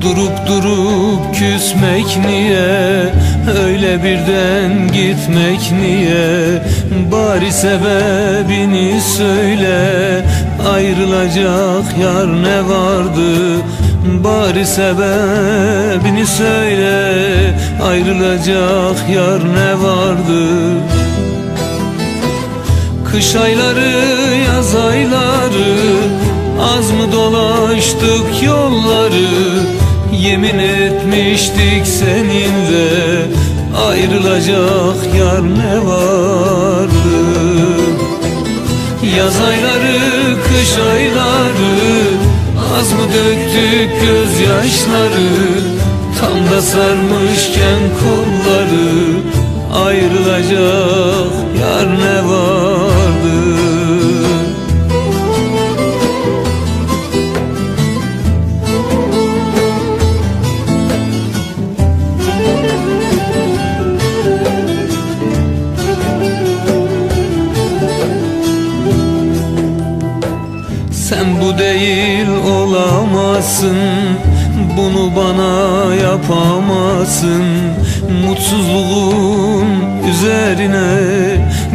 Durup durup küsmek niye? Öyle birden gitmek niye? Bari sebebini söyle. Ayrılacak yar ne vardı? Bari sebebini söyle. Ayrılacak yar ne vardı? Kış ayları yaz ayları Az mı dolaştık yolları? Yemin etmiştik seninle. Ayrılacak yar ne vardı? Yaz ayları kış ayları. Az mı döktük gözyaşları? Tam da sarmışken kolları. Ayrılacak Sen bu değil olamazsın Bunu bana yapamazsın. Mutsuzluğun üzerine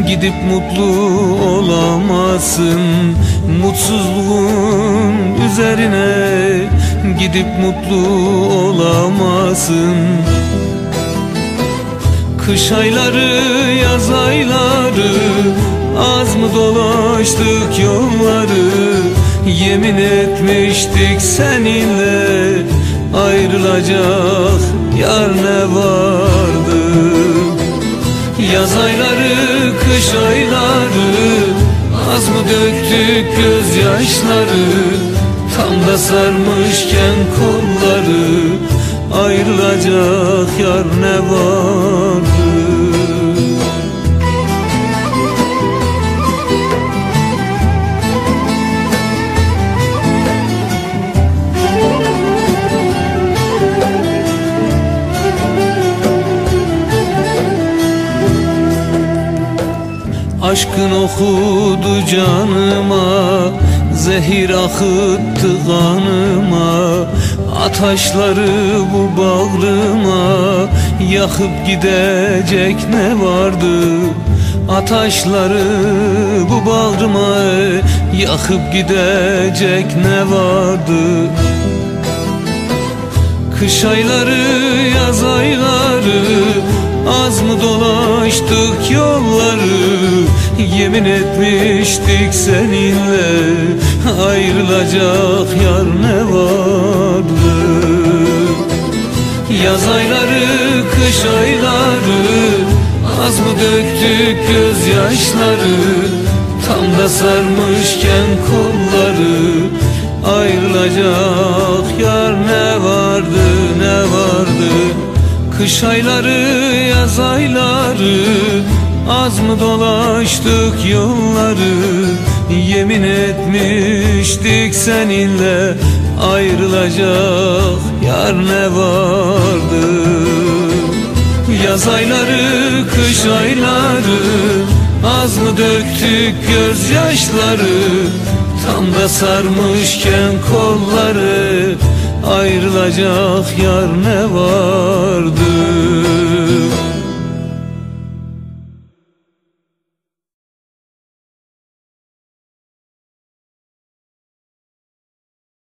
Gidip mutlu olamazsın. Mutsuzluğun üzerine Gidip mutlu olamazsın. Kış ayları, yaz ayları Az mı dolaştık yolları Yemin etmiştik seninle. Ayrılacak yar ne vardı? Yaz ayları, kış ayları Az mı döktük gözyaşları? Tam da sarmışken kolları Ayrılacak yar ne vardı Aşkın okudu canıma Zehir akıttı kanıma. Ataşları bu bağrıma Yakıp gidecek ne vardı? Ataşları bu bağrıma Yakıp gidecek ne vardı? Kış ayları, yaz ayları Az mı dolaştık yolları Yemin etmiştik seninle Ayrılacak yar ne vardı? Yaz ayları, kış ayları Az mı döktük gözyaşları? Tam da sarmışken kolları Ayrılacak yar ne vardı ne vardı? Kış ayları yaz ayları Az mı dolaştık yolları Yemin etmiştik seninle. Ayrılacak yar ne vardı? Yaz ayları kış ayları. Az mı döktük gözyaşları? Tam da sarmışken kolları. Ayrılacak yar ne vardı